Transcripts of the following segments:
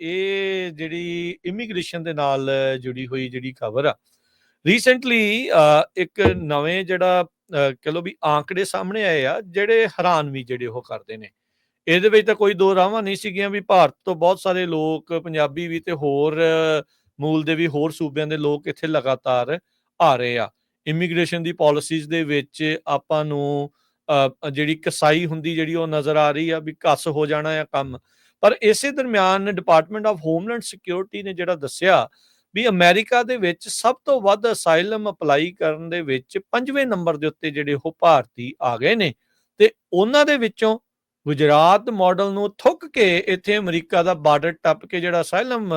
ਇਹ ਜਿਹੜੀ ਇਮੀਗ੍ਰੇਸ਼ਨ ਦੇ ਨਾਲ ਜੁੜੀ ਹੋਈ ਜਿਹੜੀ ਖਬਰ ਆ ਰੀਸੈਂਟਲੀ ਇੱਕ ਨਵੇਂ ਜਿਹੜਾ ਕਹ ਲਓ ਵੀ ਆંકੜੇ ਸਾਹਮਣੇ ਆਏ ਆ ਜਿਹੜੇ ਹੈਰਾਨ ਵੀ ਜਿਹੜੇ ਉਹ ਕਰਦੇ ਨੇ। ਇਹਦੇ ਵਿੱਚ ਤਾਂ ਕੋਈ ਦੋ ਰਾਵਾਂ ਨਹੀਂ ਸੀਗੀਆਂ ਵੀ ਭਾਰਤ ਤੋਂ ਬਹੁਤ ਸਾਰੇ ਲੋਕ ਪੰਜਾਬੀ ਵੀ ਤੇ ਹੋਰ ਮੂਲ ਦੇ ਵੀ ਹੋਰ ਸੂਬਿਆਂ ਦੇ ਲੋਕ ਇੱਥੇ ਲਗਾਤਾਰ ਆ ਰਹੇ ਆ। ਇਮੀਗ੍ਰੇਸ਼ਨ ਦੀ ਪਾਲਿਸੀਜ਼ ਦੇ ਵਿੱਚ ਆਪਾਂ ਨੂੰ ਅ, ਜਿਹੜੀ ਕਸਾਈ ਹੁੰਦੀ ਜਿਹੜੀ ਉਹ ਨਜ਼ਰ ਆ ਰਹੀ ਆ ਵੀ ਕੱਸ ਹੋ ਜਾਣਾ ਆ ਕੰਮ। ਪਰ ਇਸੇ ਦਰਮਿਆਨ ਡਿਪਾਰਟਮੈਂਟ ਆਫ ਹੋਮਲੈਂਡ ਸਿਕਿਉਰਿਟੀ ਨੇ ਜਿਹੜਾ ਦੱਸਿਆ ਵੀ ਅਮਰੀਕਾ ਦੇ ਵਿੱਚ ਸਭ ਤੋਂ ਵੱਧ ਅਸਾਈਲਮ ਅਪਲਾਈ ਕਰਨ ਦੇ ਵਿੱਚ ਪੰਜਵੇਂ ਨੰਬਰ ਦੇ ਉੱਤੇ ਜਿਹੜੇ ਉਹ ਭਾਰਤੀ ਆ ਗਏ ਨੇ ਤੇ ਉਹਨਾਂ ਦੇ ਵਿੱਚੋਂ ਗੁਜਰਾਤ ਮਾਡਲ ਨੂੰ ਥੁੱਕ ਕੇ ਇੱਥੇ ਅਮਰੀਕਾ ਦਾ ਬਾਰਡਰ ਟੱਪ ਕੇ ਜਿਹੜਾ ਅਸਾਈਲਮ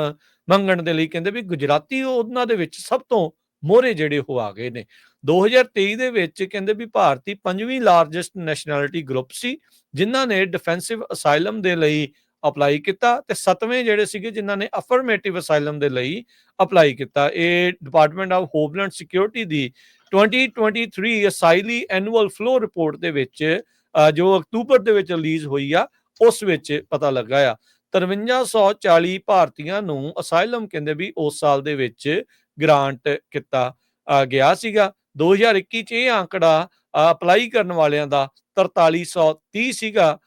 ਮੰਗਣ ਦੇ ਲਈ ਕਹਿੰਦੇ ਵੀ ਗੁਜਰਾਤੀ ਉਹਨਾਂ ਦੇ ਵਿੱਚ ਸਭ ਤੋਂ ਮੋਹਰੇ ਜਿਹੜੇ ਉਹ ਆ ਗਏ ਨੇ। 2023 ਦੇ ਵਿੱਚ ਕਹਿੰਦੇ ਵੀ ਭਾਰਤੀ ਪੰਜਵੀਂ ਲਾਰਜੈਸਟ ਨੈਸ਼ਨੈਲਿਟੀ ਗਰੁੱਪ ਸੀ, ਜਿਨ੍ਹਾਂ ਨੇ ਡਿਫੈਂਸਿਵ ਅਸਾਈਲਮ ਦੇ ਲਈ ਅਪਲਾਈ ਕੀਤਾ ਤੇ ਸੱਤਵੇਂ ਜਿਹੜੇ ਸੀਗੇ ਜਿਨ੍ਹਾਂ ਨੇ ਅਫਰਮੇਟਿਵ ਅਸਾਈਲਮ ਦੇ ਲਈ ਅਪਲਾਈ ਕੀਤਾ, ਇਹ ਡਿਪਾਰਟਮੈਂਟ ਆਫ ਹੋਮਲੈਂਡ ਸਿਕਿਉਰਿਟੀ ਦੀ 2023 ਅਸਾਈਲੀ ਐਨੂਅਲ ਫਲੋ ਰਿਪੋਰਟ ਦੇ ਵਿੱਚ ਜੋ ਅਕਤੂਬਰ ਦੇ ਵਿੱਚ ਰਿਲੀਜ਼ ਹੋਈ ਆ, ਉਸ ਵਿੱਚ ਪਤਾ ਲੱਗਾ ਆ। 5340 ਭਾਰਤੀਆਂ ਨੂੰ ਅਸਾਈਲਮ ਕਹਿੰਦੇ ਵੀ ਉਸ ਸਾਲ ਦੇ ਵਿੱਚ ਗ੍ਰਾਂਟ ਕੀਤਾ ਗਿਆ ਸੀਗਾ। 2021 ਚ ਇਹ ਆંકੜਾ ਅਪਲਾਈ ਕਰਨ ਵਾਲਿਆਂ ਦਾ 4330 ਸੀਗਾ।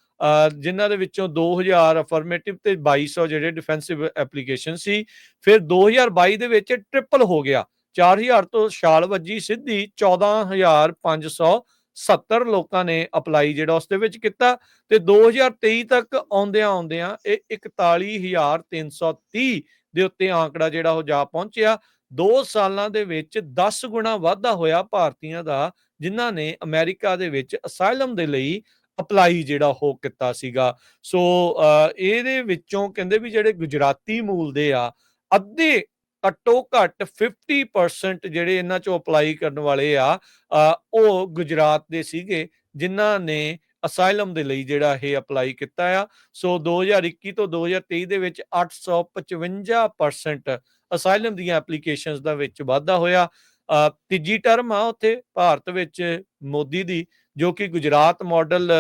ਜਿਨ੍ਹਾਂ ਦੇ ਵਿੱਚੋਂ 2000 ਅਫਰਮੇਟਿਵ ਤੇ 2200 ਜਿਹੜੇ ਡਿਫੈਂਸਿਵ ਐਪਲੀਕੇਸ਼ਨ ਸੀ, ਫਿਰ 2022 ਦੇ ਵਿੱਚ ਟ੍ਰਿਪਲ ਹੋ ਗਿਆ। 4000 ਤੋਂ ਛਾਲ ਵੱਜੀ, ਸਿੱਧੀ 14570 ਲੋਕਾਂ ਨੇ ਅਪਲਾਈ ਜਿਹੜਾ ਉਸ ਦੇ ਵਿੱਚ ਕੀਤਾ ਤੇ 2023 ਤੱਕ ਆਉਂਦਿਆਂ ਆਉਂਦਿਆਂ ਇਹ 41330 ਦੇ ਉੱਤੇ ਆંકੜਾ ਜਿਹੜਾ ਉਹ ਜਾ ਪਹੁੰਚਿਆ। 2 ਸਾਲਾਂ ਦੇ ਵਿੱਚ 10 ਗੁਣਾ ਵਾਧਾ ਹੋਇਆ ਭਾਰਤੀਆਂ ਦਾ, ਜਿਨ੍ਹਾਂ ਨੇ ਅਮਰੀਕਾ ਦੇ ਵਿੱਚ ਅਸਾਈਲਮ ਦੇ ਲਈ ਅਪਲਾਈ ਜਿਹੜਾ ਉਹ ਕੀਤਾ ਸੀਗਾ। ਸੋ ਇਹਦੇ ਵਿੱਚੋਂ ਕਹਿੰਦੇ ਵੀ ਜਿਹੜੇ ਗੁਜਰਾਤੀ ਮੂਲ ਦੇ ਆ, ਅੱਧੇ ਘੱਟੋ ਘੱਟ 50% ਜਿਹੜੇ ਇਹਨਾਂ ਚੋਂ ਅਪਲਾਈ ਕਰਨ ਵਾਲੇ ਆ ਉਹ ਗੁਜਰਾਤ ਦੇ ਸੀਗੇ, ਜਿਨ੍ਹਾਂ ਨੇ ਅਸਾਈਲਮ ਦੇ ਲਈ ਜਿਹੜਾ ਇਹ ਅਪਲਾਈ ਕੀਤਾ ਆ। ਸੋ 2021 ਤੋਂ 2023 ਦੇ ਵਿੱਚ 855% ਅਸਾਈਲਮ ਦੀਆਂ ਐਪਲੀਕੇਸ਼ਨਸ ਦਾ ਵਿੱਚ ਵਾਧਾ ਹੋਇਆ। ਤੀਜੀ ਟਰਮ ਆ ਉੱਥੇ ਭਾਰਤ ਵਿੱਚ ਮੋਦੀ ਦੀ, ਜੋ ਕਿ ਗੁਜਰਾਤ ਮਾਡਲ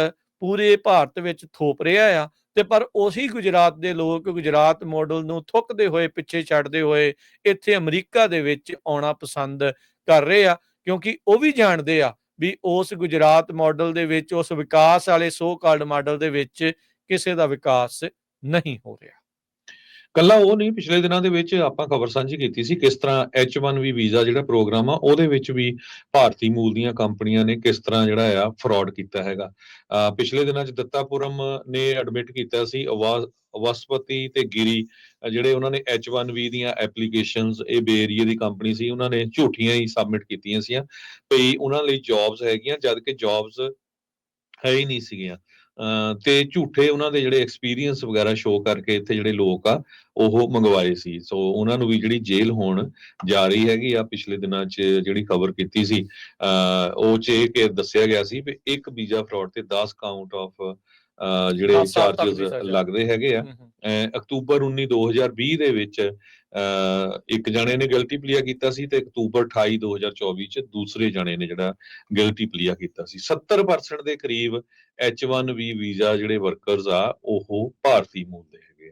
ਪੂਰੇ ਭਾਰਤ ਵਿੱਚ ਥੋਪ ਰਿਹਾ ਆ। ਤੇ ਪਰ ਉਹੀ ਗੁਜਰਾਤ ਦੇ ਲੋਕ ਗੁਜਰਾਤ ਮਾਡਲ ਨੂੰ ਥੁੱਕਦੇ ਹੋਏ, ਪਿੱਛੇ ਛੱਡਦੇ ਹੋਏ ਇੱਥੇ ਅਮਰੀਕਾ ਦੇ ਵਿੱਚ ਆਉਣਾ ਪਸੰਦ ਕਰ ਰਹੇ ਆ, ਕਿਉਂਕਿ ਉਹ ਵੀ ਜਾਣਦੇ ਆ ਵੀ ਉਸ ਗੁਜਰਾਤ ਮਾਡਲ ਦੇ ਵਿੱਚ, ਉਸ ਵਿਕਾਸ ਵਾਲੇ ਸੋ ਕਾਲਡ ਮਾਡਲ ਦੇ ਵਿੱਚ ਕਿਸੇ ਦਾ ਵਿਕਾਸ ਨਹੀਂ ਹੋ ਰਿਹਾ। ਕੱਲਾ ਉਹ ਨਹੀਂ, ਪਿਛਲੇ ਦਿਨਾਂ ਦੇ ਵਿੱਚ ਆਪਾਂ ਖਬਰ ਸਾਂਝੀ ਕੀਤੀ ਸੀ ਕਿਸ ਤਰ੍ਹਾਂ H1B ਵੀਜ਼ਾ ਜਿਹੜਾ ਪ੍ਰੋਗਰਾਮ ਆ, ਉਹਦੇ ਵਿੱਚ ਵੀ ਭਾਰਤੀ ਮੂਲ ਦੀਆਂ ਕੰਪਨੀਆਂ ਨੇ ਕਿਸ ਤਰ੍ਹਾਂ ਜਿਹੜਾ ਆ ਫਰਾਡ ਕੀਤਾ ਹੈਗਾ। ਪਿਛਲੇ ਦਿਨਾਂ 'ਚ ਦੱਤਾਪੁਰਮ ਨੇ ਐਡਮਿਟ ਕੀਤਾ ਸੀ ਅਵਾ- ਵਸਪਤੀ ਤੇ ਗਿਰੀ ਜਿਹੜੇ ਉਹਨਾਂ ਨੇ H1B ਦੀਆਂ ਐਪਲੀਕੇਸ਼ਨਸ ਇਹ ਬੇ ਏਰੀਏ ਦੀ ਕੰਪਨੀ ਸੀ, ਉਹਨਾਂ ਨੇ ਝੂਠੀਆਂ ਹੀ ਸਬਮਿਟ ਕੀਤੀਆਂ ਸੀਆਂ। ਭਈ ਉਹਨਾਂ ਲਈ ਜੌਬਸ ਹੈਗੀਆਂ, ਜਦ ਕਿ ਜੌਬਸ ਹੈ ਹੀ ਨਹੀਂ ਸੀਗੀਆਂ। ਤੇ ਝੂਠੇ ਉਹਨਾਂ ਦੇ ਜਿਹੜੇ ਐਕਸਪੀਰੀਅੰਸ ਵਗੈਰਾ ਸ਼ੋਅ ਕਰਕੇ ਇੱਥੇ ਜਿਹੜੇ ਲੋਕ ਆ, ਉਹ ਮੰਗਵਾਏ ਸੀ। ਸੋ ਉਹਨਾਂ ਨੂੰ ਵੀ ਜਿਹੜੀ ਜੇਲ੍ਹ ਹੋਣ ਜਾ ਰਹੀ ਹੈਗੀ ਆ, ਪਿਛਲੇ ਦਿਨਾਂ 'ਚ ਜਿਹੜੀ ਖਬਰ ਕੀਤੀ ਸੀ, ਅਹ ਉਹ 'ਚ ਇਹ ਕਿ ਦੱਸਿਆ ਗਿਆ ਸੀ ਵੀ ਇੱਕ ਵੀਜ਼ਾ ਫਰਾਡ ਤੇ 10 ਕਾਊਂਟ ਆਫ ਜਿਹੜੇ ਚਾਰजेस। ਲੱਗਦੇ ਹੈਗੇ ਆ। ਅਕਤੂਬਰ 19 2020 ਦੇ ਵਿੱਚ ਇੱਕ ਜਣੇ ਨੇ ਗਿਲਟੀ ਪਲੀਆ ਕੀਤਾ ਸੀ ਤੇ ਅਕਤੂਬਰ 28 2024 ਚ ਦੂਸਰੇ ਜਣੇ ਨੇ ਜਿਹੜਾ ਗਿਲਟੀ ਪਲੀਆ ਕੀਤਾ ਸੀ। 70% ਦੇ ਕਰੀਬ H1B ਵੀਜ਼ਾ ਜਿਹੜੇ ਵਰਕਰਸ ਆ ਉਹ ਭਾਰਤੀ ਮੂਲ ਦੇ ਹੈਗੇ